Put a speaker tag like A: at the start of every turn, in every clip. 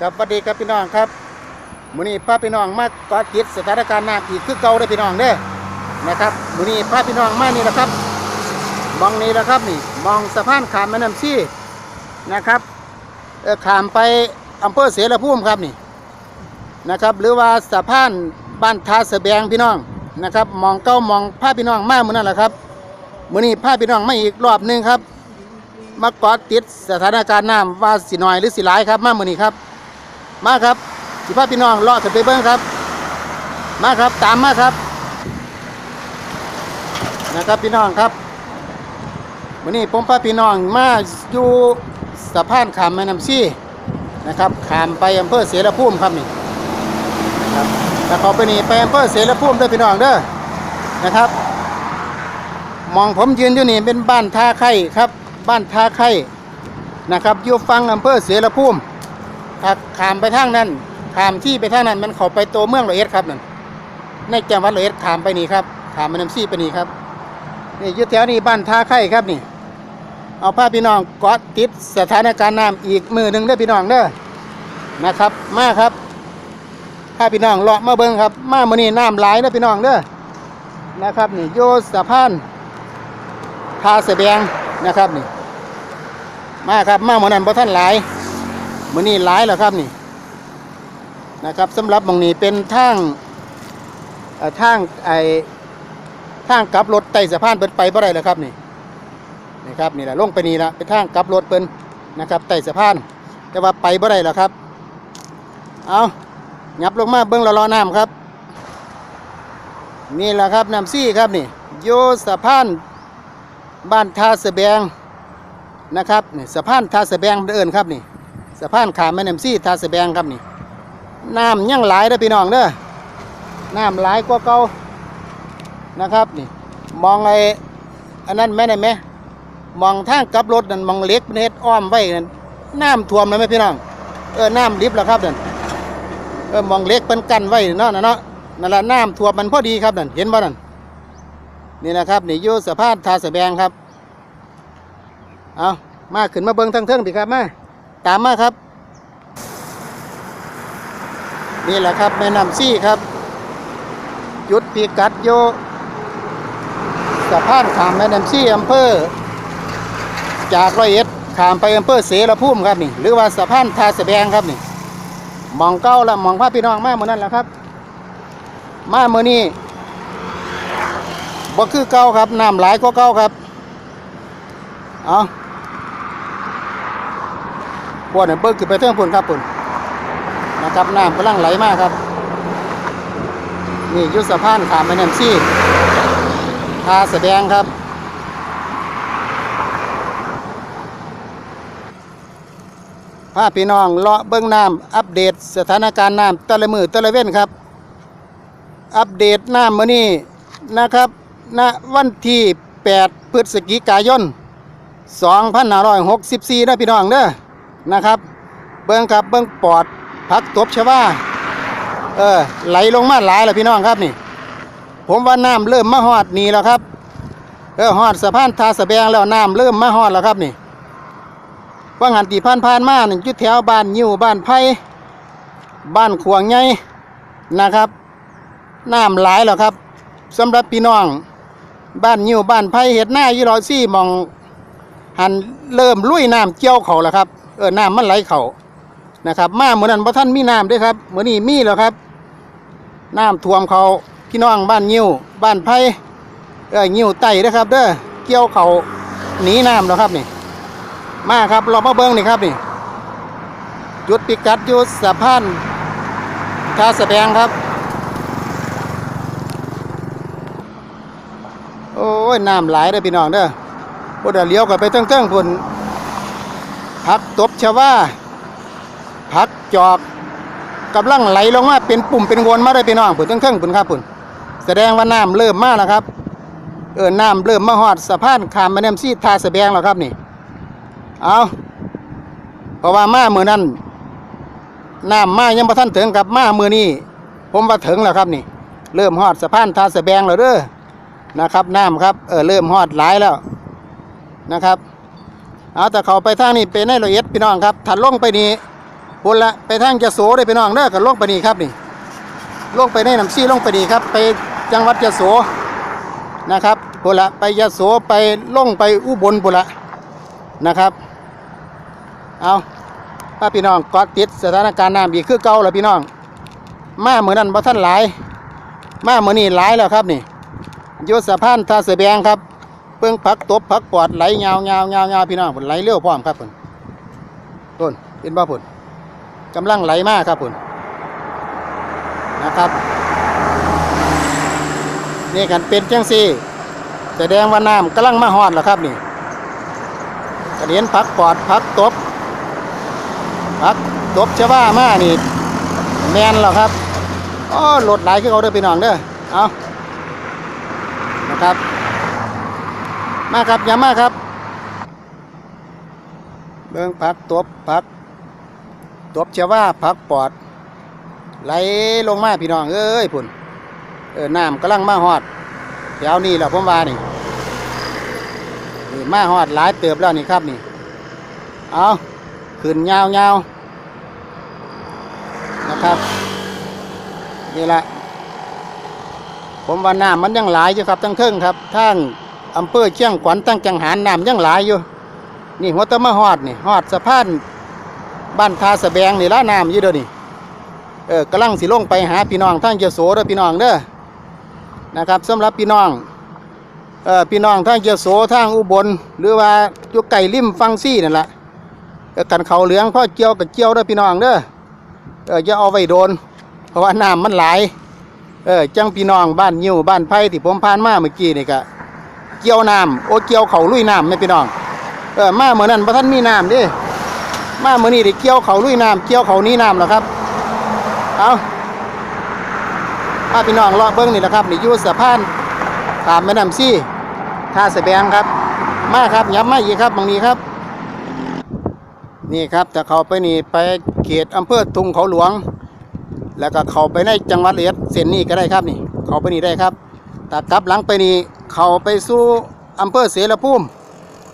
A: ครับสวัสดีครับพี่น้องครับมื้อนี้พาพี่น้องมากาะติดสถานการณ์น้ำอีกคือเก่าเด้พี่น้องเด้อนะครับมื้อนี้พาพี่น้องมานี่แหละครับ มองนี้แหละครับนี่ มองสะพานขามแม่น้ำซี่นะครับเออขามไปอำเภอเสรภูมิครับนี่นะครับ หรือว่าสะพานบ้านทาสแบงพี่น้องนะครับ มองเก้ามองพาพี่น้องมามื้อนั้นแหละครับมื้อนี้พาพี่น้องมาอีกรอบนึงครับ มากาะติดสถานการณ์น้ำว่าสิน้อยหรือสิหลายครับมามื้อนี้ครับ มาครับสิพาพี่น้องเลาะขึ้นไปเบิ้งครับ มาครับตามมาครับ นะครับพี่น้องครับวันนี้ผมพาพี่น้องมาอยู่สะพานขามแม่น้ำซี่นะครับขามไปอำเภอเสรภูมิครับนี่นะครับแต่เขาไปนี่ไปอำเภอเสรภูมิด้วยพี่น้องเด้อนะครับ มองผมยืนอยู่นี่เป็นบ้านท่าไข่ครับ บ้านท่าไข่นะครับอยู่ฟังอำเภอเสรภูมิ ถ้าขามไปทางนั้นขามที่ไปทางนั้น มันเข้าไปตัวเมืองรอยเอ็ดครับนั่นในจังหวัดรอยเอ็ดขามไปนี่ครับขามม่น้ำซี่ไปนี่ครับนี่ยุดแถวนี้บ้านท่าไข่ครับนี่ เอาผ้าพี่น้องกาะติดสถานการณ์น้ำอีกมือหนึ่งเด้อพี่น้องเด้อนะครับ มาครับผ้าพี่น้องเลาะมาเบิ้งครับ มามื่อนี้น้ำหลายเด้อพี่น้องเด้อนะครับนี่โยสะพานทาเสบียงนะครับนี่ มาครับมาเมื่อนั้นพอท่านหลาย มือนี้หลายแล้วครับนี่นะครับสำหรับมองนี้เป็นทางทางไอทางกลับรถไต่สะพานเปินไปบ่ได้แล้วครับนี่นี่ครับนี่แหละลงไปนี่ละเป็นทางกลับรถเปิ้นนะครับไต่สะพาน แต่ว่าไปบ่ได้แล้วครับ เอาหยับลงมาเบิ้งละล้อน้ำครับ นี่แหละครับน้ำซี่ครับนี่โยสะพานบ้านทาสะแบงนะครับนี่สะพานทาสะแบงเดินครับนี่ สะพานขามแม่น้ำซี่ทาสแบงครับนี่น้ำยังหลายเด้อพี่น้องเด้อน้ำหลายกว่าเก่านะครับนี่ มองไอ้อันนั้นแม่ได้ไหมมองทางกลับรถนั่นมองเล็กเป็นเฮ็ดอ้อมไว้นั่นน้ำท่วมแล้วไหมพี่น้องเออน้ำลิบแล้วครับนั่นเออมองเล็กเป็นกันไว้เนาะนั่นเนาะนั่นละน้ำท่วมมันพอดีครับนั่นเห็นบ่นั่นนี่นะครับนี่ยู่สะพานทาสแบงครับเอามาขึ้นมาเบิ่งทั้งเทิงพี่ครับมา ตามมาครับ นี่แหละครับแม่น้ำซี่ครับ จุดพิกัดโยสะพานขามแม่น้ำซี่อำเภอ จากร้อยเอ็ดขามไปอำเภอเสรภูมิครับนี่ หรือว่าสะพานทาสแบงครับนี่มองเก้าละมองพาพี่น้องมาเมื่อนั้นแหละครับ มาเมื่อนี้บ่คือเก้าครับน้ำหลายก็เก้าครับ เอา พวเนี่ยเบิกขึ้นไปเทิงพุ่นครับพุ่นนะครับน้ำกำลังไหลมากครับ นี่ยุสะพานขามแม่น้ำซี่ทาแสดงครับพาพี่น้องเลาะเบิ้งน้ำอัปเดตสถานการณ์น้ำต่ละมือต่ละเว้นครับ อัปเดตน้ำมื้อนี้นะครับณวันที่ 8 พฤศจิกายน 2564นะพี่น้องเด้อ นะครับ เบิ้งครับเบิ้งปอดผักตบชวาเออไหลลงมาหลายแล้วพี่น้องครับนี่ ผมว่าน้ำเริ่มมาฮอดนี่แล้วครับเออฮอดสะพานทาสะแบงแล้วน้ำเริ่มมาฮอดแล้วครับนี่ว่างันตีผ่านผ่านมาหนี่อยู่แถวบ้านยิ้วบ้านไผ่บ้านขวางใหญ่นะครับน้ำหลายแล้วครับสำหรับพี่น้อง บ้านยิ้วบ้านไผ่เห็ดหน้ายี่ร้อซี่มองหันเริ่มลุยน้ำเกี่ยวเขาแล้วครับ เออน้ำมันไหลเขานะครับ มาเหมือนนั้นพระท่านมีน้ำด้วยครับเหมือนนี้มีแล้วครับ น้ำท่วมเขาพี่น้องบ้านยิ้วบ้านไผ่เออยิ้วไต่นะครับ เด้อเกี่ยวเขาหนีน้ำแล้วครับนี่ มาครับเรามาเบิ้งนี่ครับนี่จุดพิกัดอยู่สะพานท่าสะแบงครับ โอ้ยน้ำไหลเด้อพี่น้องเด้อพวกเดี๋ยวเลี้ยวกันไปเทั้งๆพุ่น ผักตบชว่าผักจอกกำลังไหลลงมาเป็นปุ่มเป็นวนมาได้พี่น้องพุ่นเทั้งๆพุ่นครับพุ่นแสดงว่าน้ำเริ่มมาแล้วครับ เออน้ำเริ่มมาหอดสะพานขามแม่น้ำซีทาสะแบงแล้วครับนี่ เอาเพราะว่ามาเมื่อนั้นน้ำมายังบ่ทันถึงกับมาเมื่อนี้ผมว่าถึงแล้วครับนี่ เริ่มหอดสะพานทาสะแบงแล้วเด้อนะครับน้ำครับเออเริ่มหอดหลายแล้วนะครับ เอาแต่เขาไปทางนี้เป็นในละเอียดพี่น้องครับถัดลงไปนี้พุ่นละไปทางจะโสได้พี่น้องเด้อก็ลงไปนี่ครับนี่ลงไปในน้ำซี่ลงไปนี่ครับ ไปจังหวัดยะโสนะครับพุ่นละไปยะโสไปลงไปอุบลพุ่นละนะครับ เอาป้าพี่น้องกอดติดสถานการณ์น้ำอีกคือเก่าแล้วพี่น้อง มาเหมือนนั้นบ่ท่านหลาย มาเหมือนนี่หลายแล้วครับนี่ยุสะพานท่าเสบียงครับ เพิ่งพักตบพักปอดไหลเงาเงาเงาเงาพี่น้องผลไหลเร็วพร้อมครับผลต้นเห็นบ่ผลกำลังไหลมากครับผลนะครับ นี่กันเป็นจังซี่แสดงว่าน้ำกำลังมาฮอดแล้วครับนี่กระเด็นพักปอดพักตบพักตบชะว่ามานี่แมนแล้วครับอ๋อรถไหลขึ้นเขาเด้อพี่น้องเด้อเอานะครับ มาครับอย่ามาครับ เบิ่งผักตบผักตบเชว่าผักปอด ไหลลงมาพี่น้อง เอ้ยพุ่นเออน้ำกำลังมาฮอดแถวนี้แหละผมว่านี่นี่มาฮอดหลายเติบแล้วนี่ครับนี่ เอาขึ้นยาวยาวนะครับนี่แหละผมว่าน้ำมันยังหลายอยู่ครับทั้งเทิงครับทั้ง อำเภอเชียงขวัญตั้งจังหารน้ำยังหลายอยู่ นี่หัวตะมาฮอดนี่ฮอดสะพานบ้านทาสะแบงนี่ละน้ำอยู่เด้อนี่เออกำลังสิลงไปหาพี่น้องทางเจโสเด้อพี่น้องเด้อนะครับสำหรับพี่น้องเออพี่น้องทางเจโสทางอุบล หรือว่าอยู่ไก่ริมฟังซี่นั่นแหละกันเขาเหลืองพ่อเจียวกับเจียวเด้อพี่น้องเด้อเออจะเอาไว้โดน เพราะว่าน้ำมันหลายเออจังพี่น้องบ้านยิวบ้านไผ่ที่ผมผ่านมาเมื่อกี้นี่ก็ เกี่ยวน้ำโอเกี่ยวเขาลุยน้ำไม่พี่น้องเออมาเหมือนนั้นพระท่านมีน้ำดิมาเหมือนี้ได้เกี่ยวเขาลุยน้ำเกี่ยวเขานี้น้ำแล้วครับเอาถ้าพี่น้องเลาะเบิ้งนี่แหละครับนี่ยู่สะพานขามแม่น้ำซี่ท่าสะแบงครับ มาครับย้ำมาอีกครับบางนี้ครับ นี่ครับจะเขาไปนี่ไปเขตอำเภอทุงเขาหลวง แล้วก็เขาไปในจังหวัดเลียดเส้นนี้ก็ได้ครับนี่ เขาไปนี่ได้ครับ แต่กลับหลังไปนี่เข้าไปสู่อำเภอเสรภูมิ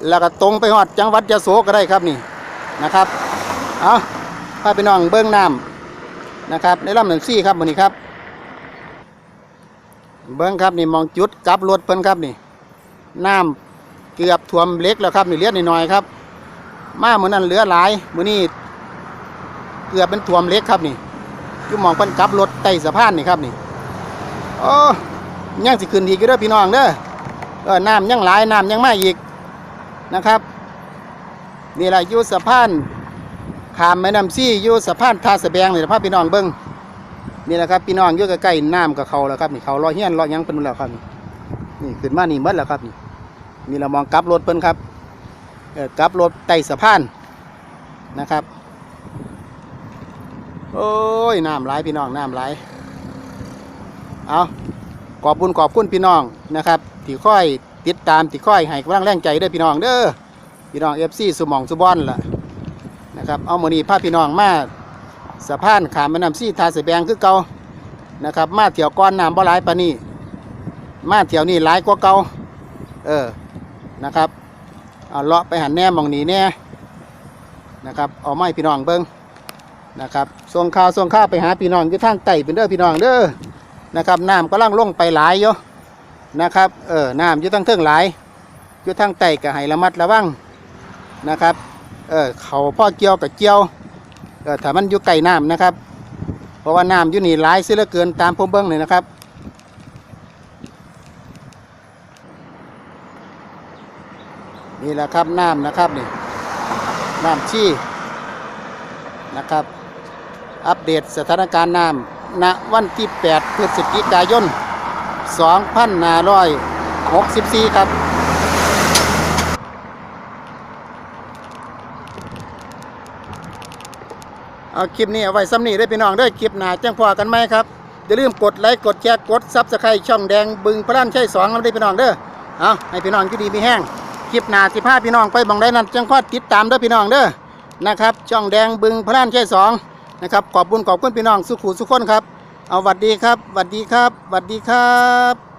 A: แล้วก็ตรงไปฮอดจังหวัดยะโสก็ได้ครับนี่นะครับเอาพาไปน้องเบิ้องน้ำนะครับในลำหนึ่งซี่ครับวันนี้ครับ เบิ้องครับนี่มองจุดกลับรถเพิ่นครับนี่น้ำเกือบท่วมเล็กแล้วครับนี่เลือดหน่อยครับ มาเหมือนนั้นเหลือหลายมือนี้เกือบเป็นท่วมเล็กครับนี่อยู่มองเพิ่นกลับรถใต้สะพานนี่ครับนี่โอ้ ยังสิขึ้นอีกอยู่เด้อพี่น้องเด้อเออน้ำยังหลายน้ำยังมาอีกนะครับนี่แหละยูสะพานขามแม่น้ำซี่ยูสะพานท่าสะแบงนี่แหละพาพี่น้องเบิ้งนี่แหละครับพี่น้องอยู่ใกล้ๆน้ำกับเขาแล้วครับนี่เขาลอยเฮียนลอยยังเป็นแล้วครับนี่ขึ้นมานี่หมดแล้วครับนี่นี่เรามองกลับรถเพิ่นครับเออกลับรถไต่สะพานนะครับ โอ้ยน้ำไหลายพี่น้องน้ำไหลายเอา ขอบคุณขอบคุณพี่น้องนะครับที่ค่อยติดตามที่ค่อยให้กำลังแรงใจด้อพี่น้องเด้อพี่น้องเอฟซีสุมองสุบอนล่ะนะครับเอามือนี้พาพี่น้องมาสะพานขามแม่น้ำซีทาสแบงคือเก่านะครับ มาเที่ยวก้อนน้ำบ่หลายปานนี้มาเที่ยวนี่หลายกว่าเก่าเออนะครับเอาเลาะไปหันแน่มองหนีแน่นะครับเอาไม้พี่น้องเบิ้งนะครับส่งข่าวส่งข่าวไปหาพี่น้องอยู่ทางใต้เป็นเด้อพี่น้องเด้อ นะครับน้ำก็ล่างลงไปหลายอยู่นะครับเออน้ำอยู่ทั้งเทิงหลายอยู่ทั้งใต้ก็ให้ระมัดระวังนะครับเออเขาพ่อเกี่ยวกับเกี่ยวเออถ้ามันอยู่ไกลน้ำนะครับ เพราะว่าน้ำอยู่นี่หลายเสียเหลือเกินตามผมเบิ้งเลยนะครับนี่แหละครับน้ำนะครับนี่น้ำชี้นะครับ อัปเดตสถานการณ์น้ำ ณวันที่ 8 พฤศจิกายน 2564 ครับเอาคลิปนี้เอาไว้ซ้ำนี้ได้พี่น้องได้คลิปหนาแจ้งพอกันไหมครับ อย่าลืมกดไลค์กดแชร์กดซับสไครต์ช่องแดงบึงพระด้านใช่สองแล้วได้พี่น้องเด้อเอาให้พี่น้องอยู่ดีมีแห้งคลิปหนาสิพาพี่น้องไปบังได้นั้นจังพอติดตามเด้อพี่น้องเด้อนะครับ ช่องแดงบึงพระด้านใช่สอง นะครับขอบคุณขอบคุณพี่น้องสุขุสุขคนครับ เอาหวัดดีครับหวัดดีครับหวัดดีครับ